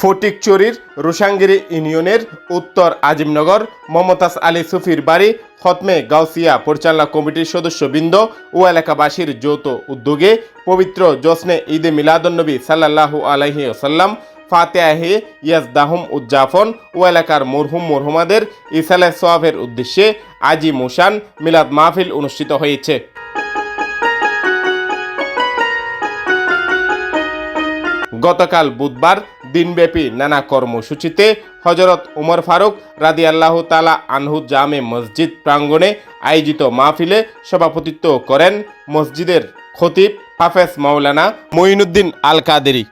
ফটিকচুরির রুশাঙ্গিরি ইউনিয়নের উত্তর আজিমনগর, মমতাজ আলী সুফির বাড়ি, খতমে গাউসিয়া পরিচালনা কমিটির সদস্যবৃন্দ ও এলাকাবাসীর যৌথ উদ্যোগে পবিত্র জোসনে ঈদে মিলাদুন্নবী সাল্লাল্লাহু আলাইহি ওসাল্লাম ফাতেহে ইয়াজদাহুম উদযাপন ও এলাকার মরহুম মরহুমাদের ইসালে সোয়াবের উদ্দেশ্যে আজি মুশান মিলাদ মাহফিল অনুষ্ঠিত হয়েছে। গতকাল বুধবার দিনব্যাপী নানা কর্মসূচিতে হজরত উমর ফারুক রাদি আল্লাহ তালা আনহু জামে মসজিদ প্রাঙ্গণে আয়োজিত মাহফিলে সভাপতিত্ব করেন মসজিদের খতিব হাফেজ মাওলানা মঈনুদ্দিন আল কাদেরি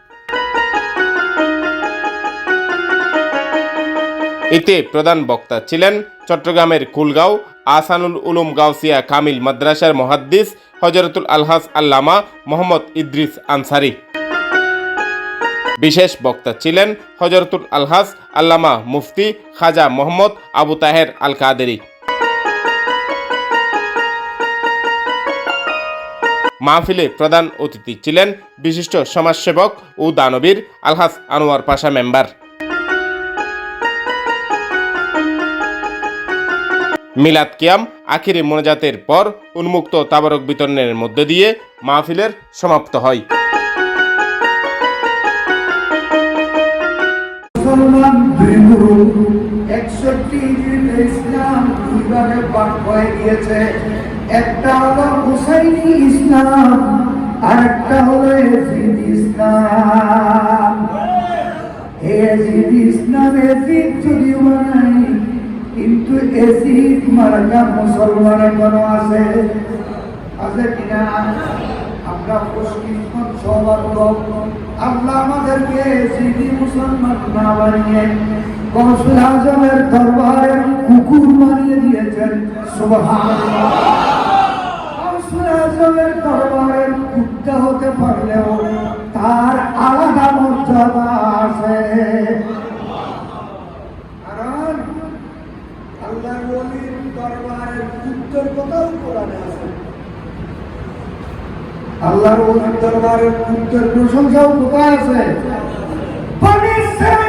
এতে প্রধান বক্তা ছিলেন চট্টগ্রামের কুলগাঁও আসানুল উলুম গাউসিয়া কামিল মাদ্রাসার মহাদ্দিস হজরতুল আলহাস আল্লামা মোহাম্মদ ইদ্রিস আনসারি। বিশেষ বক্তা ছিলেন হজরতুল আলহাস আল্লামা মুফতি খাজা মোহাম্মদ আবু তাহের আল কাদেরি মাহফিলে প্রধান অতিথি ছিলেন বিশিষ্ট সমাজসেবক ও দানবীর আলহাস আনোয়ার পাশা মেম্বার। মিলাদ কিয়াম আখিরি মোনাজাতের পর উন্মুক্ত তাবারক বিতরণের মধ্য দিয়ে মাহফিলের সমাপ্ত হয়। ইঞ্জিনের ইসলাম দুইভাবে ভাগ হয়ে গিয়েছে? একটা হলো হুসাইনি ইসলাম, আর একটা হলো এজিদ ইসলাম। এজিদ ইসলাম, এজিদ যদিও নাই, কিন্তু এজিদ মার্কা মুসলমান এখনও আছে? আছে কিনা? আমরা খুশকিসমত সৌভাগ্য আল্লাহ আমাদেরকে সিদ্ধি মুসলমান না বানিয়ে কৌশল আজমের দরবারের কুকুর বানিয়ে দিয়েছেন হতে পারলেও তার আলাদা মর্যাদা আছে। কারণ আল্লাহর ওলির দরবারের কুত্তর কথাও আছে। আল্লাহর দরবারের প্রশংসাও কোথায় আছে? ইসরাইল